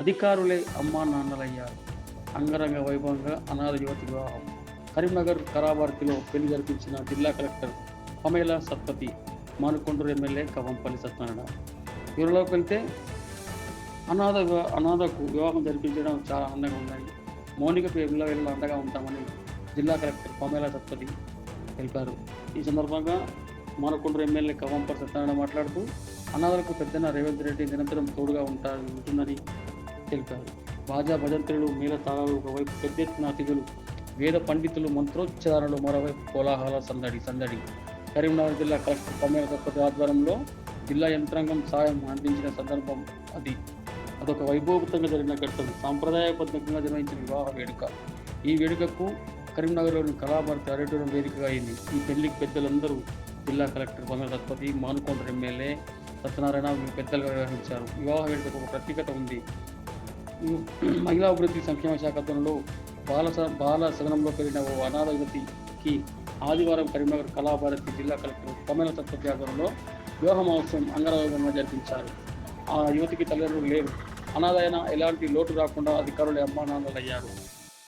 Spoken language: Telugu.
అధికారులే అమ్మా నాన్నలయ్యారు. అంగరంగ వైభవంగా అనాథ యువతి వివాహం. కరీంనగర్ కరాబార్తిలో పెళ్ళి జరిపించిన జిల్లా collector Pamela Satpathy Manakondur MLA Kavampally Satyanarayana. వీరిలోకి వెళ్తే అనాథ అనాథకు వివాహం జరిపించడం చాలా ఆనందంగా ఉన్నాయి మౌనిక పిల్ల వెళ్ళ అండగా ఉంటామని జిల్లా కలెక్టర్ పమేల సత్పతి తెలిపారు. ఈ సందర్భంగా మానకొండూరు ఎమ్మెల్యే కవంపల్లి సత్యనారాయణ మాట్లాడుతూ అనాథలకు పెద్దన రేవంత్ రెడ్డి నిరంతరం తోడుగా ఉంటారు ఉంటుందని తెలిపారు బాజా భజంత్రులు మేళతాళాలు ఒకవైపు పెద్ద ఎత్తున అతిథులు వేద పండితులు మంత్రోచ్చారణలు మరోవైపు కోలాహల సందడి సందడి. కరీంనగర్ జిల్లా కలెక్టర్ పమ్మేల ఆధ్వర్యంలో జిల్లా యంత్రాంగం సాయం అందించిన సందర్భం అది. అదొక వైభోగతంగా జరిగిన ఘట్టం. సాంప్రదాయబద్ధంగా నిర్వహించిన వివాహ వేడుక. ఈ వేడుకకు కరీంనగర్లోని కళాభారతి ఆడిటోరియం వేదికగా అయింది. ఈ పెళ్ళికి పెద్దలందరూ జిల్లా collector Pamela Satpathy Manakonda MLA Satyanarayana పెద్దలుగా వ్యవహరించారు వివాహ వేడుకకు ఒక ప్రత్యేకత ఉంది. మహిళా అభివృద్ధి సంక్షేమ శాఖ ఆధ్వర్యంలో బాల బాల సదనంలో పెరిగిన ఓ అనాథ యువతికి ఆదివారం కరీంనగర్ కళాభారతి జిల్లా కలెక్టర్ కమల సత్పతి ఆధ్వర్యంలో వివాహ మహోత్సవం అంగరంగంగా జరిపించారు. ఆ యువతికి తల్లిదండ్రులు లేరు. అనాథైన ఎలాంటి లోటు రాకుండా అధికారులు అమ్మా అయ్యారు